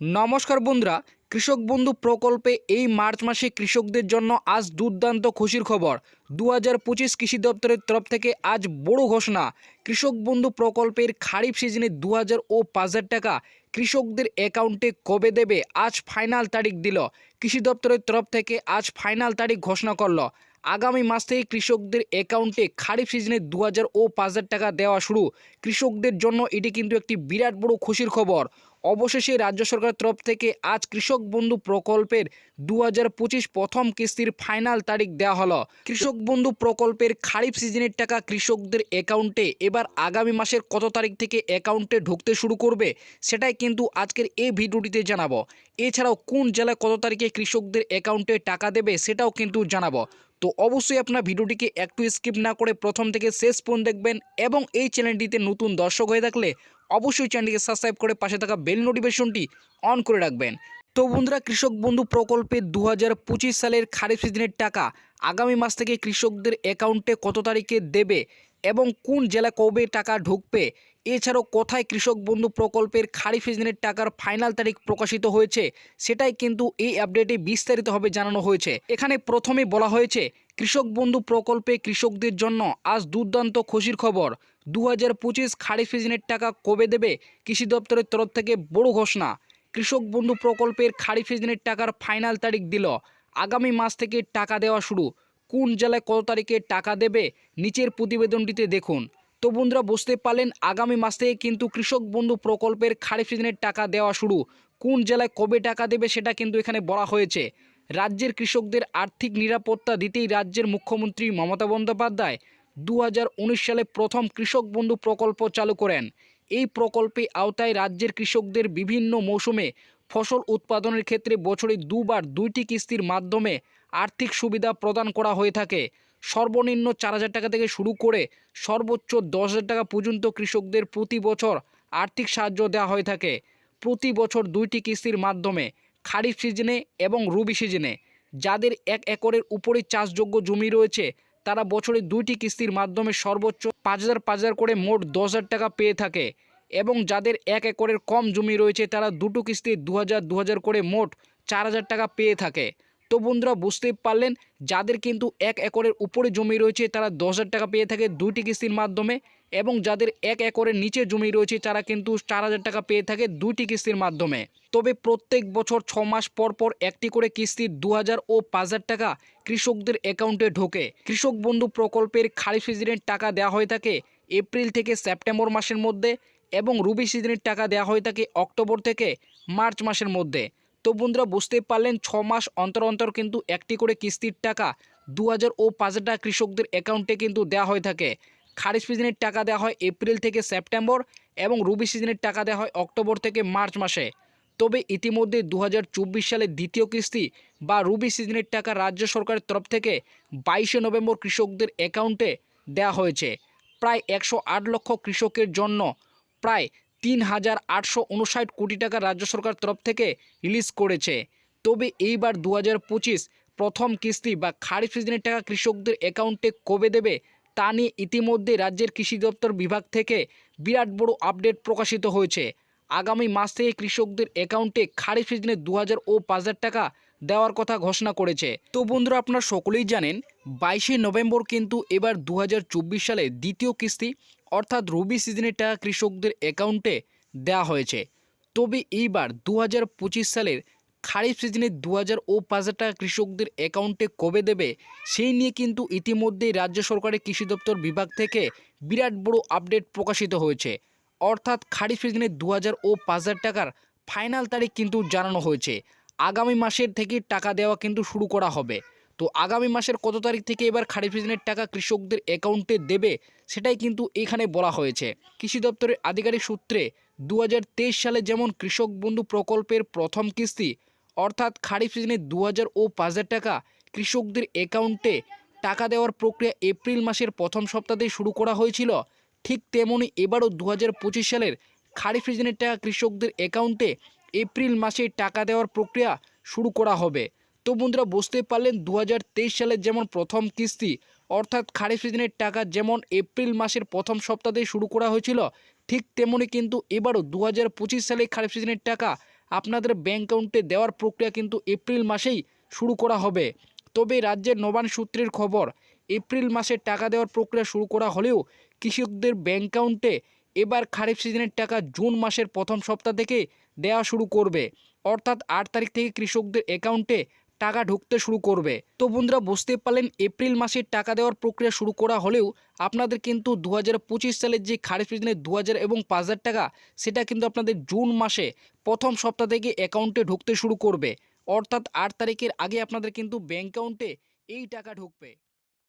নমস্কার বন্ধুরা, কৃষক বন্ধু প্রকল্পে এই মার্চ মাসে কৃষকদের জন্য আজ দুর্দান্ত খুশির খবর। দু হাজার পঁচিশ কৃষি দপ্তরের তরফ থেকে আজ বড় ঘোষণা। কৃষক বন্ধু প্রকল্পের খারিফ সিজনে দু হাজার ও পাঁচ হাজার টাকা কৃষকদের অ্যাকাউন্টে কবে দেবে, আজ ফাইনাল তারিখ দিল। কৃষি দপ্তরের তরফ থেকে আজ ফাইনাল তারিখ ঘোষণা করল। আগামী মাস থেকে কৃষকদের অ্যাকাউন্টে খারিফ সিজনে দু হাজার ও পাঁচ হাজার টাকা দেওয়া শুরু। কৃষকদের জন্য এটি কিন্তু একটি বিরাট বড় খুশির খবর। অবশেষে রাজ্য সরকারের তরফ থেকে আজ কৃষক বন্ধু প্রকল্পের দু হাজার পঁচিশ প্রথম কিস্তির ফাইনাল তারিখ দেওয়া হলো। কৃষক বন্ধু প্রকল্পের খারিফ সিজনের টাকা কৃষকদের অ্যাকাউন্টে এবার আগামী মাসের কত তারিখ থেকে অ্যাকাউন্টে ঢুকতে শুরু করবে, সেটাই কিন্তু আজকের এই ভিডিওটিতে জানাব। এছাড়াও কোন জেলায় কত তারিখে কৃষকদের অ্যাকাউন্টে টাকা দেবে, সেটাও কিন্তু জানাব। তো অবশ্যই আপনার ভিডিওটিকে একটু স্কিপ না করে প্রথম থেকে শেষ পর্যন্ত দেখবেন এবং এই চ্যানেলটিতে নতুন দর্শক হয়ে থাকলে অবশ্যই চ্যানেলটিকে সাবস্ক্রাইব করে পাশে থাকা বেল নোটিফিকেশনটি অন করে রাখবেন। তো বন্ধুরা, কৃষক বন্ধু প্রকল্পে দু হাজার পঁচিশ সালের খারিফ সিজনের টাকা আগামী মাস থেকে কৃষকদের অ্যাকাউন্টে কত তারিখে দেবে এবং কোন জেলা কবে টাকা ঢুকবে? এছাড়াও কোথায় কৃষক বন্ধু প্রকল্পের খারিফ সিজনের টাকার ফাইনাল তারিখ প্রকাশিত হয়েছে, সেটাই কিন্তু এই আপডেটে বিস্তারিতভাবে জানানো হয়েছে। এখানে প্রথমে বলা হয়েছে কৃষক বন্ধু প্রকল্পে কৃষকদের জন্য আজ দুর্দান্ত খুশির খবর। দু হাজার পঁচিশ খারিফ সিজনের টাকা কবে দেবে কৃষি দপ্তরের তরফ থেকে বড় ঘোষণা। কৃষক বন্ধু প্রকল্পের খারিফ সিজনের টাকার ফাইনাল তারিখ দিল। আগামী মাস থেকে টাকা দেওয়া শুরু। কোন জেলায় কত তারিখে টাকা দেবে নিচের প্রতিবেদনটিতে দেখুন। তো বন্ধুরা, বুঝতে পারলেন, আগামী মাস থেকে কিন্তু কৃষক বন্ধু প্রকল্পের খারিফ সিজনের টাকা দেওয়া শুরু। কোন জেলায় কবে টাকা দেবে সেটা কিন্তু এখানে বলা হয়েছে। রাজ্যের কৃষকদের আর্থিক নিরাপত্তা দিতেই রাজ্যের মুখ্যমন্ত্রী মমতা বন্দ্যোপাধ্যায় দু হাজার উনিশ সালে প্রথম কৃষক বন্ধু প্রকল্প চালু করেন। এই প্রকল্পে আওতায় রাজ্যের কৃষকদের বিভিন্ন মৌসুমে ফসল উৎপাদনের ক্ষেত্রে বছরে দুবার দুইটি কিস্তির মাধ্যমে আর্থিক সুবিধা প্রদান করা হয়ে থাকে। সর্বনিম্ন চার হাজার টাকা থেকে শুরু করে সর্বোচ্চ দশ হাজার টাকা পর্যন্ত কৃষকদের প্রতি বছর আর্থিক সাহায্য দেওয়া হয়ে থাকে। প্রতি বছর দুইটি কিস্তির মাধ্যমে খারিফ সিজনে এবং রবি সিজনে। যাদের এক একরের উপরে চাষযোগ্য জমি রয়েছে, তারা বছরে দুইটি কিস্তির মাধ্যমে সর্বোচ্চ পাঁচ হাজার পাঁচ হাজার করে মোট দশ হাজার টাকা পেয়ে থাকে এবং যাদের এক একরের কম জমি রয়েছে, তারা দুটো কিস্তি দু হাজার দু হাজার করে মোট চার হাজার টাকা পেয়ে থাকে। তো বন্ধুরা বুঝতেই পারলেন যাদের কিন্তু এক একরের উপরে জমি রয়েছে তারা দশ হাজার টাকা পেয়ে থাকে দুইটি কিস্তির মাধ্যমে এবং যাদের এক একরের নিচে জমি রয়েছে তারা কিন্তু চার হাজার টাকা পেয়ে থাকে দুইটি কিস্তির মাধ্যমে। তবে প্রত্যেক বছর ছ মাস পর পর একটি করে কিস্তির দু ও পাঁচ হাজার টাকা কৃষকদের অ্যাকাউন্টে ঢোকে। কৃষক বন্ধু প্রকল্পের খারিফ সিজনের টাকা দেওয়া হয়ে থাকে এপ্রিল থেকে সেপ্টেম্বর মাসের মধ্যে এবং রুবি সিজনের টাকা দেওয়া হয়ে থাকে অক্টোবর থেকে মার্চ মাসের মধ্যে। তো বন্ধুরা বুঝতে পারলেন ছ মাস অন্তর অন্তর কিন্তু একটি করে কিস্তির টাকা দু হাজার ও পাঁচ হাজার টাকা কৃষকদের অ্যাকাউন্টে কিন্তু দেওয়া হয়ে থাকে। খারিফ সিজনের টাকা দেওয়া হয় এপ্রিল থেকে সেপ্টেম্বর এবং রবি সিজনের টাকা দেওয়া হয় অক্টোবর থেকে মার্চ মাসে। তবে ইতিমধ্যে দু হাজার সালের দ্বিতীয় কিস্তি বা রুবি সিজনের টাকা রাজ্য সরকারের তরফ থেকে বাইশে নভেম্বর কৃষকদের অ্যাকাউন্টে দেওয়া হয়েছে। প্রায় একশো আট লক্ষ কৃষকের জন্য প্রায় তিন হাজার আটশো উনষাট কোটি টাকা রাজ্য সরকার তরফ থেকে রিলিজ করেছে। তবে এইবার দু হাজার পঁচিশ প্রথম কিস্তি বা খারিফ সিজনের টাকা কৃষকদের অ্যাকাউন্টে কবে দেবে তা নিয়ে ইতিমধ্যে রাজ্যের কৃষি দপ্তর বিভাগ থেকে বিরাট বড় আপডেট প্রকাশিত হয়েছে। আগামী মাস থেকে কৃষকদের অ্যাকাউন্টে খারিফ সিজনে দু হাজার ও পাঁচ হাজার টাকা দেওয়ার কথা ঘোষণা করেছে। তো বন্ধুরা, আপনারা সকলেই জানেন, বাইশে নভেম্বর কিন্তু এবার দু হাজার চব্বিশ সালে দ্বিতীয় কিস্তি, অর্থাৎ রবি সিজনের টাকা কৃষকদের অ্যাকাউন্টে দেওয়া হয়েছে। তবে এইবার দু হাজার পঁচিশ সালের খারিফ সিজনে দু হাজার ও পাঁচ হাজার টাকা কৃষকদের অ্যাকাউন্টে কবে দেবে, সেই নিয়ে কিন্তু ইতিমধ্যেই রাজ্য সরকারের কৃষি দপ্তর বিভাগ থেকে বিরাট বড় আপডেট প্রকাশিত হয়েছে। অর্থাৎ খারিফ সিজনে দু হাজার ও পাঁচ হাজার টাকার ফাইনাল তারিখ কিন্তু জানানো হয়েছে। আগামী মাসের থেকে টাকা দেওয়া কিন্তু শুরু করা হবে। তো আগামী মাসের কত তারিখ থেকে এবার খারিফ সিজনের টাকা কৃষকদের অ্যাকাউন্টে দেবে, সেটাই কিন্তু এখানে বলা হয়েছে। কৃষি দপ্তরের আধিকারিক সূত্রে দু হাজার তেইশ সালে যেমন কৃষক বন্ধু প্রকল্পের প্রথম কিস্তি, অর্থাৎ খারিফ সিজনে দু হাজার ও পাঁচ হাজার টাকা কৃষকদের অ্যাকাউন্টে টাকা দেওয়ার প্রক্রিয়া এপ্রিল মাসের প্রথম সপ্তাহেই শুরু করা হয়েছিল, ঠিক তেমনই এবারও দু হাজার পঁচিশ সালের খারিফ সিজনের টাকা কৃষকদের অ্যাকাউন্টে এপ্রিল মাসে টাকা দেওয়ার প্রক্রিয়া শুরু করা হবে। তো বন্ধুরা বুঝতে পারলেন দু হাজার তেইশ সালের যেমন প্রথম কিস্তি, অর্থাৎ খারিফ সিজনের টাকা যেমন এপ্রিল মাসের প্রথম সপ্তাহে শুরু করা হয়েছিল, ঠিক তেমনি কিন্তু এবারও দু হাজার সালে খারিফ সিজনের টাকা আপনাদের ব্যাঙ্ক অ্যাকাউন্টে দেওয়ার প্রক্রিয়া কিন্তু এপ্রিল মাসেই শুরু করা হবে। তবে রাজ্যের নবান সূত্রের খবর, এপ্রিল মাসে টাকা দেওয়ার প্রক্রিয়া শুরু করা হলেও কৃষকদের ব্যাঙ্ক অ্যাকাউন্টে এবার খারিফ সিজনের টাকা জুন মাসের প্রথম সপ্তাহ থেকে দেওয়া শুরু করবে। অর্থাৎ আট তারিখ থেকে কৃষকদের অ্যাকাউন্টে টাকা ঢুকতে শুরু করবে। তো বন্ধুরা বুঝতে পারলেন, এপ্রিল মাসে টাকা দেওয়ার প্রক্রিয়া শুরু করা হলেও আপনাদের কিন্তু দু হাজার পঁচিশ সালের যে খারিফ সিজনে দু এবং পাঁচ হাজার টাকা, সেটা কিন্তু আপনাদের জুন মাসে প্রথম সপ্তাহ থেকে অ্যাকাউন্টে ঢুকতে শুরু করবে। অর্থাৎ আট তারিখের আগে আপনাদের কিন্তু ব্যাঙ্ক অ্যাকাউন্টে এই টাকা ঢুকবে।